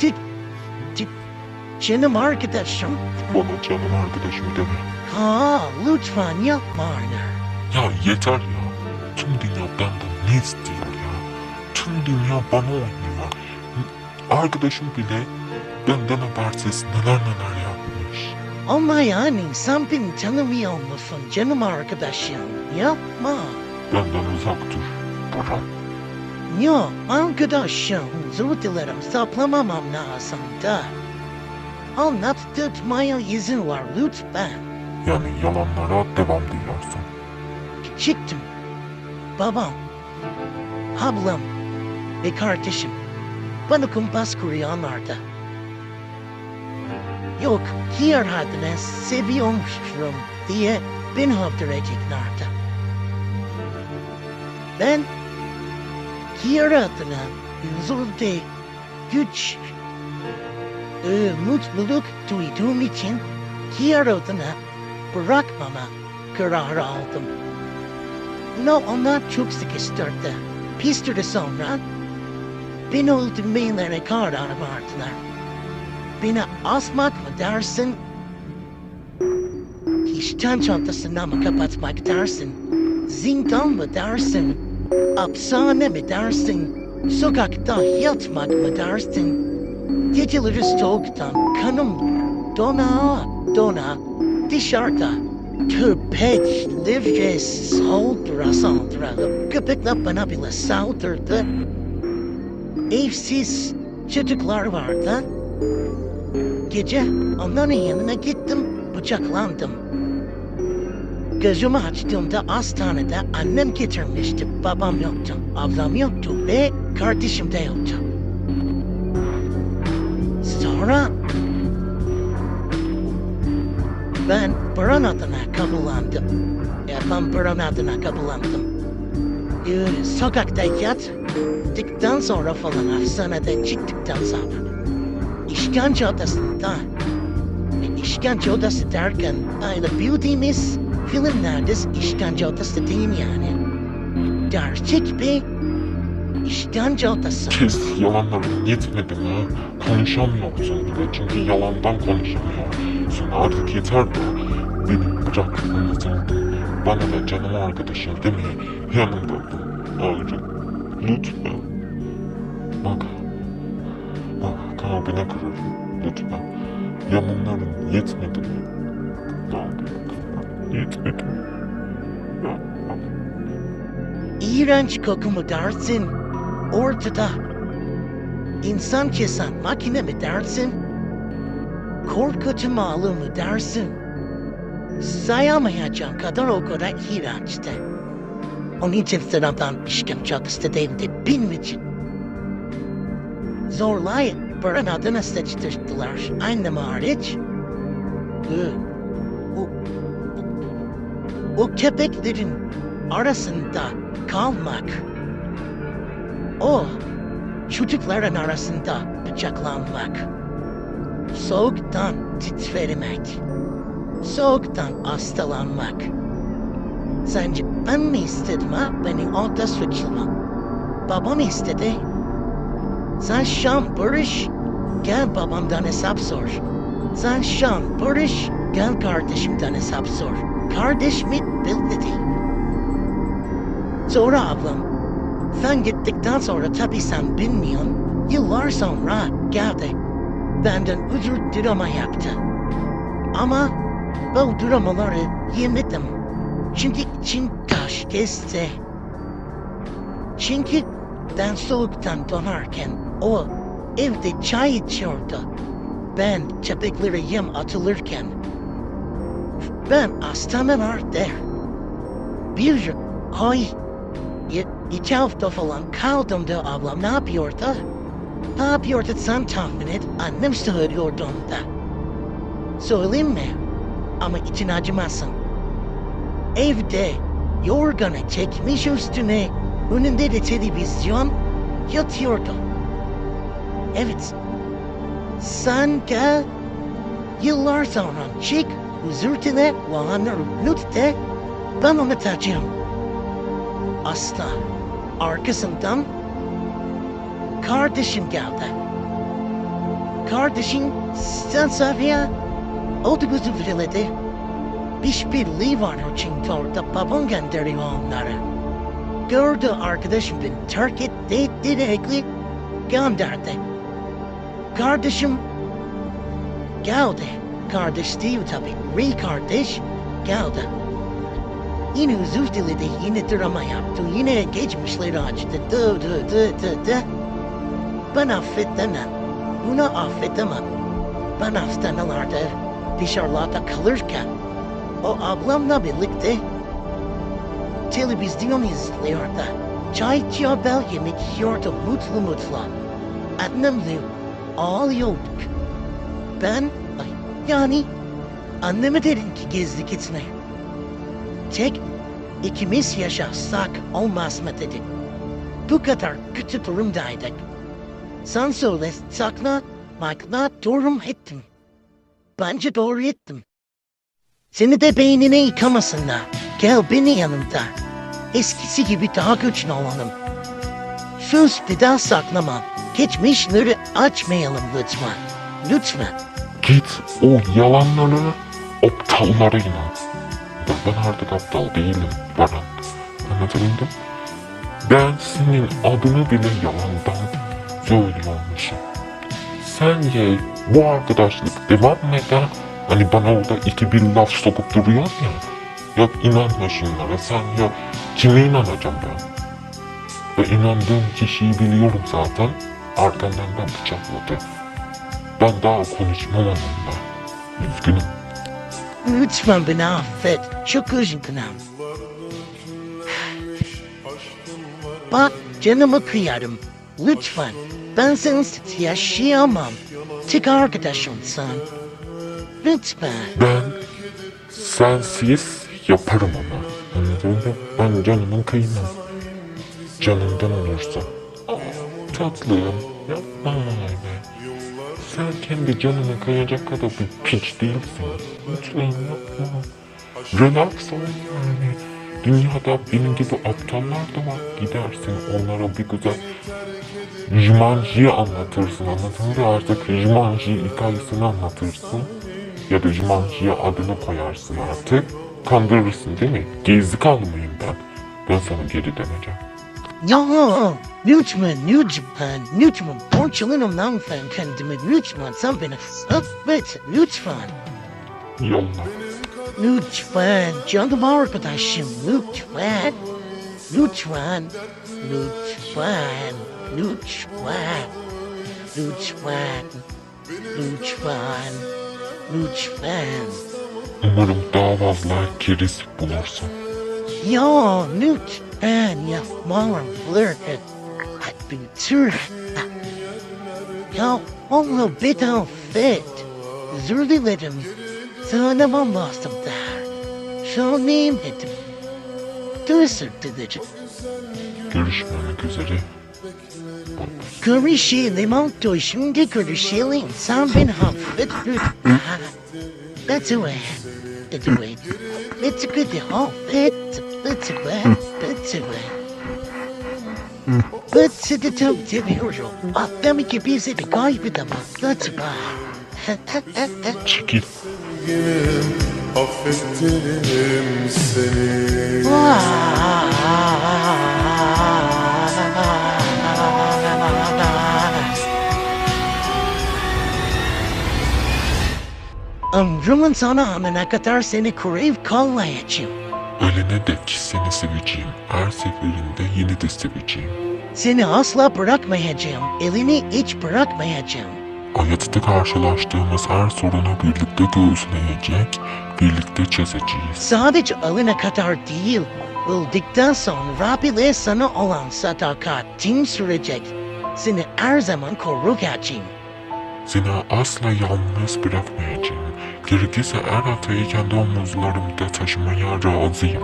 Dik, dik, canım arkadaşım. Bana canım arkadaşım deme. Ha, lütfen yapma Arner. Ya yeter ya. Tüm dünya benden ne istiyor ya? Tüm dünya bana oynuyor. Arkadaşım bile benden habersiz neler neler. Ama yani sen beni tanımıyor musun canım arkadaşım? Yapma. Benden uzak dur. Burak. Yok arkadaşım, özür dilerim saklamamam lazım da. Anlattırmaya izin var lütfen. Yani yalanlara devam diyorsun. Çıktım. Babam, ablam ve kardeşim bana kumpas kuruyorlardı. Yok, diğer adına seviyormuşum diye beni öldüreceklerdi. Ben diğer adına üzüldü, güç, e, mutluluk duyduğum için diğer adına bırakmama kararı aldım. No, onlar çok sıkıştırdı. Bir süre sonra beni öldürmeylere karar verdiler. Beni asmak mı dersin? İşten çantasını mı kapatmak dersin? Zindan mı dersin? Hapishane mi dersin? Sokakta yatmak mı dersin? Geceleri soğuktan kanım dona dona dışarıda köpeklerce saldıra saldıra köpekler bana bile saldırdı. Evsiz çocuklar vardı. Gece onların yanına gittim, bıçaklandım. Gözümü açtığımda hastanede annem getirmişti, babam yoktu, ablam yoktu ve kardeşim de yoktu. Sonra ben Baran adına kabullandım. Ben Baran adına kabullandım. Ee, sokakta yattıktan sonra falan hastaneden çıktıktan sonra işkence odasında işkence odası derken öyle bildiğimiz filmlerde işkence odası değil yani. Gerçek bir işkence odası. Kes yalanların yetmedi mi? Konuşamıyorsun bile çünkü yalandan konuşamıyorsun. Artık yeter de beni bırakmanı sandım. Bana da canım arkadaşım demeyi yanımda ol. Ayrı. Lütfen. Bak. Kalbine kırarım. Lütfen. Yalanların yetmedi mi? Yetmedi. İğrenç koku mu dersin? Ortada. İnsan kesen makine mi dersin? Korkutumalı mı dersin? Sayamayacağım kadar o kadar iğrençti. Onun için sıradan işkence odası değildi benim Baran adına seçtirdiler. Annem hariç. O, o, o köpeklerin arasında kalmak. O çocukların arasında bıçaklanmak. Soğuktan titremek. Soğuktan hastalanmak. Sence ben mi istedim ha beni orada suçlama? Babam istedi. Sen Şam barış, gel babamdan hesap sor. Sen Şam barış, gel kardeşimden hesap sor. Kardeş mi bil dedi. Sonra ablam, sen gittikten sonra tabii sen bilmiyorsun. Yıllar sonra geldi. Benden özür dileme yaptı. Ama bu dramaları yemedim. Çünkü için kaş kesti. Çünkü ben soğuktan donarken o evde çay içiyordu. Ben köpeklere yem atılırken ben hastanelerde bir ay iki hafta falan kaldım da ablam ne yapıyordu? Ne yapıyordu sen tahmin et annem söylüyordu da. Söyleyeyim mi? Ama için acımazsın. Evde yorganı çekmiş üstüne önünde de televizyon yatıyordu. Evet. Gel yıllar sonra özür dile ve lütfe ben unutacağım. Asla. Arkasından kardeşim geldi. Kardeşim sen Safiye o da gözü verildi. İşbirliği var çünkü orada babam gönderiyor onları. Gördü arkadaşım beni terk etti direktli gönderdi. Kardeşim geldi. Kardeş değil tabi. Ray kardeş geldi. Yine özür diledi, yine drama yaptı, yine geçmişleri açtı. Dı dı dı dı dı. Ben affedemem. Bunu affedemem. Ben hastanelerde dışarılarda kalırken o ablamla birlikte televizyon izliyordu. Çay içiyor bel yemek yiyordu mutlu mutlu. Annemle ağlıyorduk. Ben yani anneme dedim ki gizli gitme. Tek ikimiz yaşarsak olmaz mı dedi. Bu kadar kötü durumdaydık. Sen söyle sakla, makla durum ettim. Bence doğru ettim. Seni de beynine yıkamasınlar. Gel beni yanımda. Eskisi gibi daha güçlü olalım. Söz daha saklamam. Geçmişleri açmayalım lütfen. Lütfen. Git o yalanlara, aptallara inan. Ben artık aptal değilim Baran. Anlatabildim? Ben senin adını bile yalandan söylüyormuşum. Sence bu arkadaşlık devam eder? Hani bana orada iki bir laf sokup duruyor ya. Yok inanma şunlara sen yok. Kime inanacağım ben? Ve inandığım kişiyi biliyorum zaten. Arkamdan da bıçakladı. Ben daha konuşmam onunla. Üzgünüm. Lütfen beni affet. Çok üzgünüm. Bak canımı kıyarım. Lütfen. Ben sensiz yaşayamam. Tek arkadaşımsın. Lütfen. Ben sensiz yaparım ama. Anladın mı? Ben canımın kıymam. Canımdan olursa. Aa, tatlım yapma öyle. Sen kendi canını kıyacak kadar bir piç değilsin. Lütfen yapma. Relax ol yani. Dünyada benim gibi aptallar da var. Gidersin onlara bir güzel Jumanji'yi anlatırsın anladın mı? Artık Jumanji hikayesini anlatırsın. Ya da Jumanji'ye adını koyarsın artık. Kandırırsın değil mi? Gizli kalmayayım ben. Ben sana geri döneceğim. Ya lütfen lütfen lütfen parçalarımdan ben kendimi lütfen sen beni affet lütfen. Yolla. Lütfen canım arkadaşım lütfen. Lütfen. Lütfen. Lütfen. Lütfen. Lütfen. Lütfen. Umarım daha fazla keriz bulursun. Ya lütfen yapmam flört Bitir. Ya onu bir affet. Özür dilerim. Söylemem lazım der. Söyleyemedim. Özür dilerim. Görüşmemek üzere. Görüşelim oldu şimdi görüşelim. Sen beni affet lütfen. Lütfen. Lütfen. Lütfen affet. Lütfen. Lütfen. Ben seni çok seviyorum. Aklım gibi seni kaybedemem. Lütfen. Çekil. Sevgilim affettim seni Ömrümün sonu anına kadar seni koruyup kollayacağım. Ölene dek seni seveceğim. Her seferinde yine de seveceğim. Seni asla bırakmayacağım. Elini hiç bırakmayacağım. Hayatta karşılaştığımız her sorunu birlikte göğüsleyecek, birlikte çözeceğiz. Sadece alına kadar değil, öldükten sonra bile sana olan sadakatin sürecek. Seni her zaman koruyacağım. Seni asla yalnız bırakmayacağım. Gerekirse her haftayı kendi omuzlarımda taşımaya razıyım.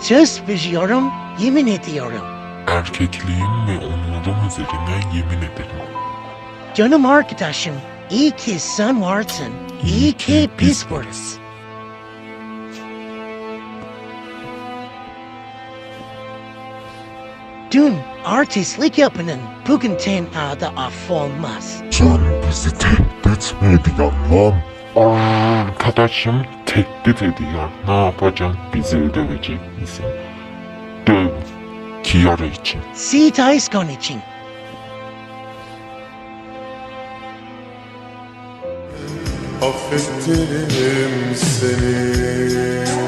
Söz veriyorum, yemin ediyorum. Erkekliğim ve onurum üzerine yemin ederim. Canım arkadaşım, iyi ki sen varsın. İyi, iyi ki, ki biz varız. Dün artistlik yapının bugün tenhada affolmaz. Sen bizi tehdit etmedin Allah'ım. Arkadaşım tehdit ediyor. Ne yapacaksın? Bizi dövecek misin? Döv. Kiara için. Sita iskon için. affettirim seni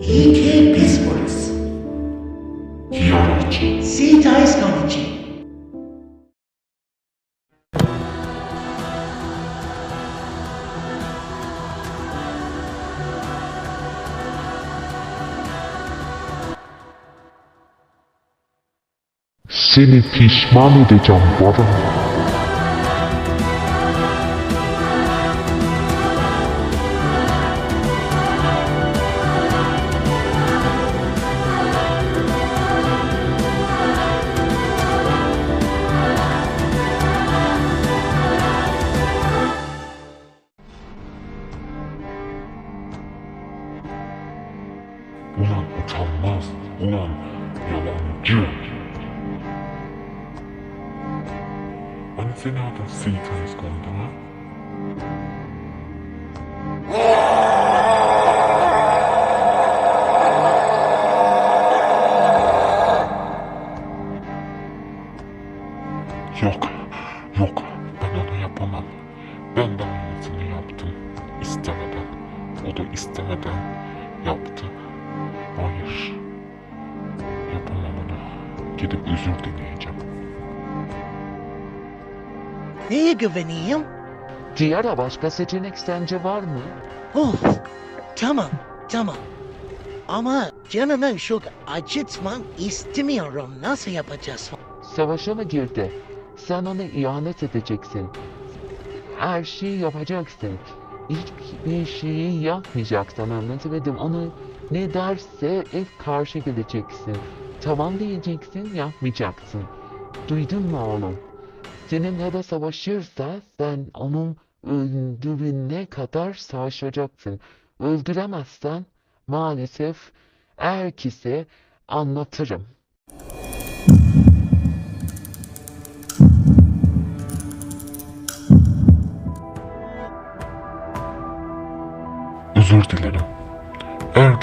İyi ki biz varız. Kiara için. Sita iskon için. Seni pişman edeceğim Baran. İstemeden. O da istemeden yaptı. Hayır. Yapamam onu. Gidip özür dileyeceğim. Neye güveneyim? Ciğera başka seçenek sence var mı? Of, tamam, tamam. Ama canımı çok acıtman istemiyorum. Nasıl yapacağız? Savaşa mı girdi? Sen ona ihanet edeceksin. Her şeyi yapacaksın. Hiçbir şeyi yapmayacaksın anlatamadım. Onu ne derse hep karşı geleceksin. Tamam diyeceksin yapmayacaksın. Duydun mu oğlum? Seninle de savaşırsa sen onun öldürene kadar savaşacaksın. Öldüremezsen maalesef herkese anlatırım.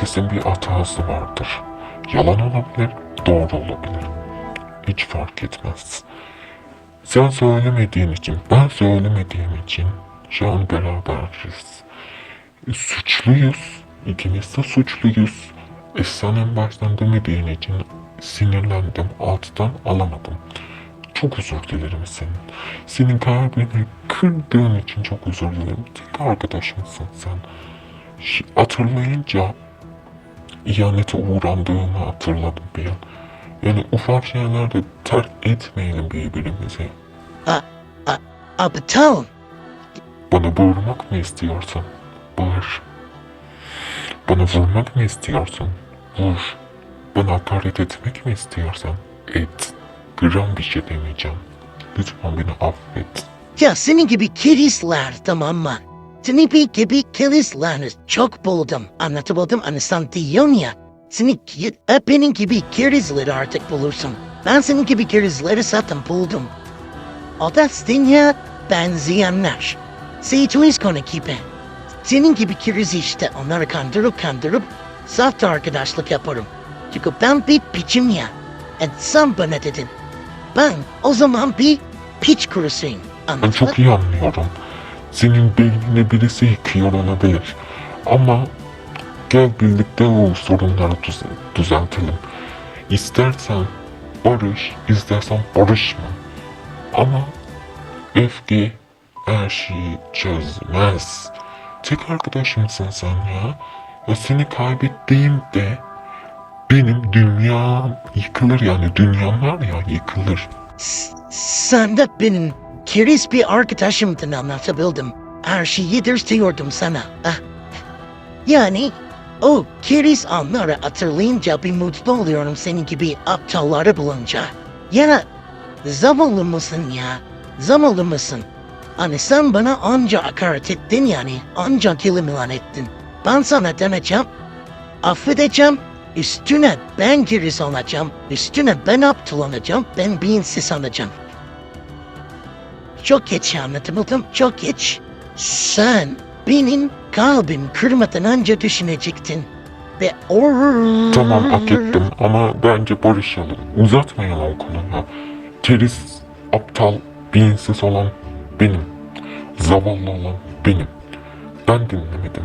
Herkesin bir hatası vardır. Yalan olabilir, doğru olabilir. Hiç fark etmez. Sen söylemediğin için, ben söylemediğim için şu an beraberiz. Suçluyuz. İkimiz de suçluyuz. E sen en baştan demediğin için sinirlendim, alttan alamadım. Çok özür dilerim senin. Senin kalbini kırdığın için çok özür dilerim. Tek arkadaşımsın sen. Hatırlayınca ihanete uğrandığımı hatırladım bir an. Yani ufak şeylerde terk etmeyelim birbirimizi. Aptal. Bana bağırmak mı istiyorsun? Bağır. Bana vurmak mı istiyorsun? Vur. Bana hakaret etmek mi istiyorsan? Et. Gram bir şey demeyeceğim. Lütfen beni affet. Ya senin gibi kerizler tamam mı? Senin gibi kerizler çok buldum. Anlatabildim anlasan diyorsun ya. Hep benim gibi kerizleri artık bulursun. Ben senin gibi kerizleri zaten buldum. O da ya benzeyenler. Seyitimiz konu gibi. Senin gibi keriz işte onları kandırıp kandırıp sahte arkadaşlık yaparım. Çünkü ben bir piçim ya. E sen bana dedin. Ben o zaman bir piç kurusuyum. Ben çok iyi anlıyorum. Senin beynine birisi yıkıyor olabilir. Ama gel birlikte o sorunları düz- düzeltelim. İstersen barış, istersen barışma. Ama öfke her şeyi çözmez. Tek arkadaşımsın sen ya. Ve seni kaybettiğimde benim dünyam yıkılır yani dünyam var ya yıkılır. S- Sen de benim keriz bir arkadaşımdın anlatabildim. Her şeyi diyordum sana. Ah. Yani o keriz anları hatırlayınca bir mutlu oluyorum senin gibi aptalları bulunca. Ya zavallı mısın ya? Zavallı mısın? Hani sen bana anca hakaret ettin yani. Anca kelimeler ettin. Ben sana demeyeceğim. Affedeceğim. Üstüne ben geriz olacağım. Üstüne ben aptal olacağım. Ben beyinsiz olacağım. Çok geç anlatabildim. Çok geç. Sen benim kalbim kırmadan önce düşünecektin. Ve or... Tamam hak ettim ama bence barışalım. Uzatmayalım o konuyu. Keriz, aptal, beyinsiz olan benim. Zavallı olan benim. Ben dinlemedim.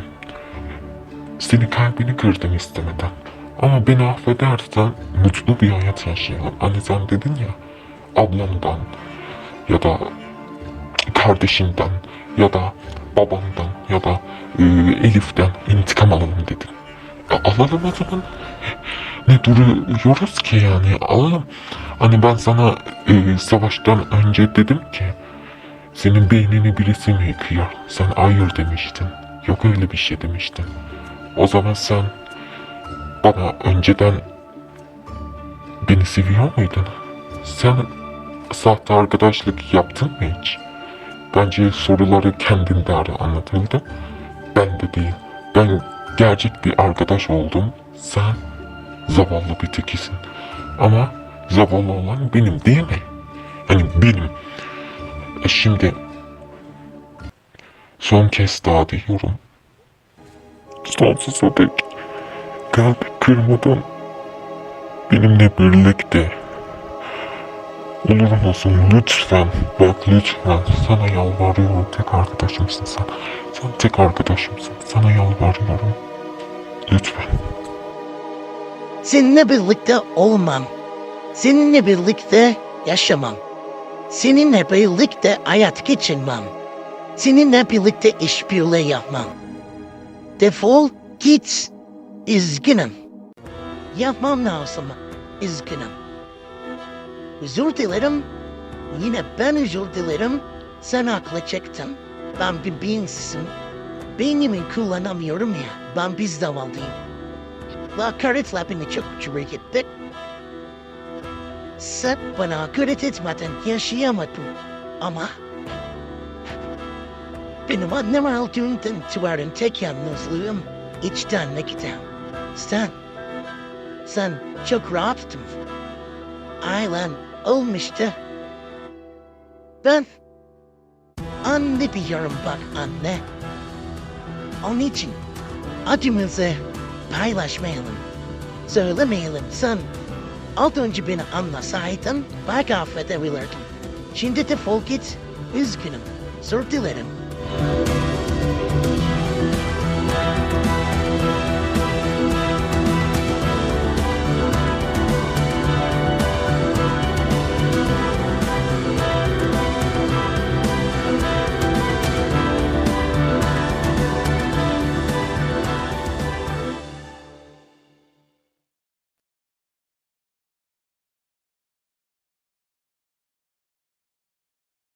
Seni kalbini kırdım istemeden. Ama beni affedersen mutlu bir hayat yaşayalım. Hani sen dedin ya ablamdan ya da kardeşinden ya da babamdan ya da e, Elif'ten intikam alalım dedin. E, alalım o zaman. Ne duruyoruz ki yani alalım. Hani ben sana e, savaştan önce dedim ki senin beynini birisi mi yıkıyor? Sen hayır demiştin. Yok öyle bir şey demiştin. O zaman sen bana önceden beni seviyor muydun? Sen sahte arkadaşlık yaptın mı hiç? Bence soruları kendinde ara anlatıldı. Ben de değil. Ben gerçek bir arkadaş oldum. Sen zavallı bir tekisin. Ama zavallı olan benim değil mi? Hani benim. E şimdi son kez daha diyorum. Sonsuza dek kalp kırmadan benimle birlikte olur musun lütfen bak lütfen sana yalvarıyorum tek arkadaşımsın sen sen tek arkadaşımsın sana yalvarıyorum lütfen Seninle birlikte olmam. Seninle birlikte yaşamam. Seninle birlikte hayat geçirmem. Seninle birlikte işbirliği yapmam. Defol git. Üzgünüm. Yapmam lazım. Üzgünüm. Özür dilerim. Yine ben özür dilerim. Sen haklı çıktın. Ben bir beyinsizim. Beynimi kullanamıyorum ya. Ben biz zavallıyım. Hakaretle beni çok çürük etti. Sen bana hakaret etmeden yaşayamadın. Ama benim annem aldığından itibaren tek yalnızlığım içtenlikten. Sen, sen çok rahattın. Ailen olmuştu. Ben anne diyorum bak anne. Onun için acımızı paylaşmayalım. Söylemeyelim sen. Az önce beni anlasaydın belki affedebilirdim. Şimdi defol git. Üzgünüm. Özür dilerim.